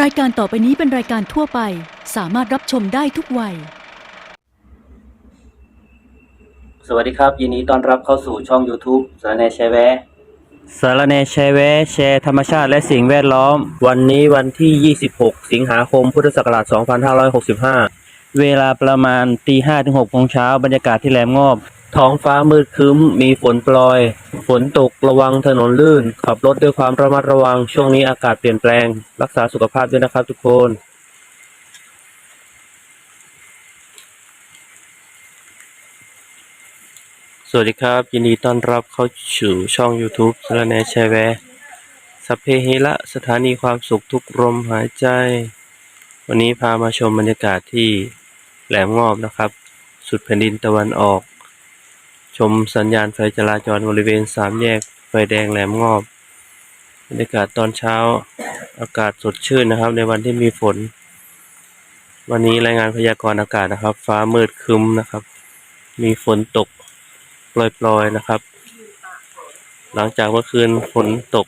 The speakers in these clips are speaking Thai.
รายการต่อไปนี้เป็นรายการทั่วไป สามารถรับชมได้ทุกวัย สวัสดีครับ ยินดีต้อนรับเข้าสู่ช่อง YouTube สารแหนแชร์แวะสารแหนแชร์แวะแชร์ธรรมชาติและสิ่งแวดล้อม วันนี้วันที่ 26 สิงหาคมพุทธศักราช 2565 เวลาประมาณตี5ถึง6โมงเช้าบรรยากาศที่แหลมงอบ ท้องฟ้ามืดครึ้ม มีฝนโปรยฝนตกระวังถนนลื่น ขับรถด้วยความระมัดระวัง ช่วงนี้อากาศเปลี่ยนแปลง รักษาสุขภาพด้วยนะครับทุกคนสวัสดีครับ ยินดีต้อนรับเข้าสู่ช่อง YouTube สารแนแชร์แวร์สัพเพเหระสถานีความสุขทุกลมหายใจ วันนี้พามาชมบรรยากาศที่แหลมงอบนะครับ สุดแผ่นดินตะวันออก ชมสัญญาณไฟจราจรบริเวณสามแยกไฟแดงแหลมงอบบรรยากาศตอนเช้าอากาศสดชื่นนะครับ ในวันที่มีฝน วันนี้รายงานพยากรณ์อากาศนะครับ ฟ้ามืดครึ้มนะครับ มีฝนตกปล่อยๆนะครับ หลังจากเมื่อคืนฝนตก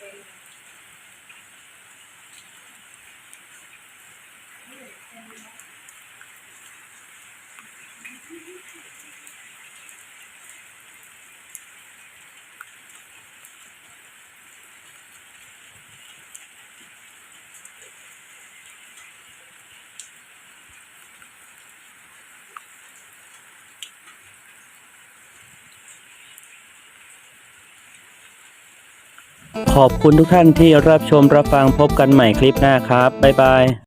training. ขอบคุณทุกท่านที่รับชมรับฟังพบกันใหม่คลิปหน้าครับ บ๊ายบาย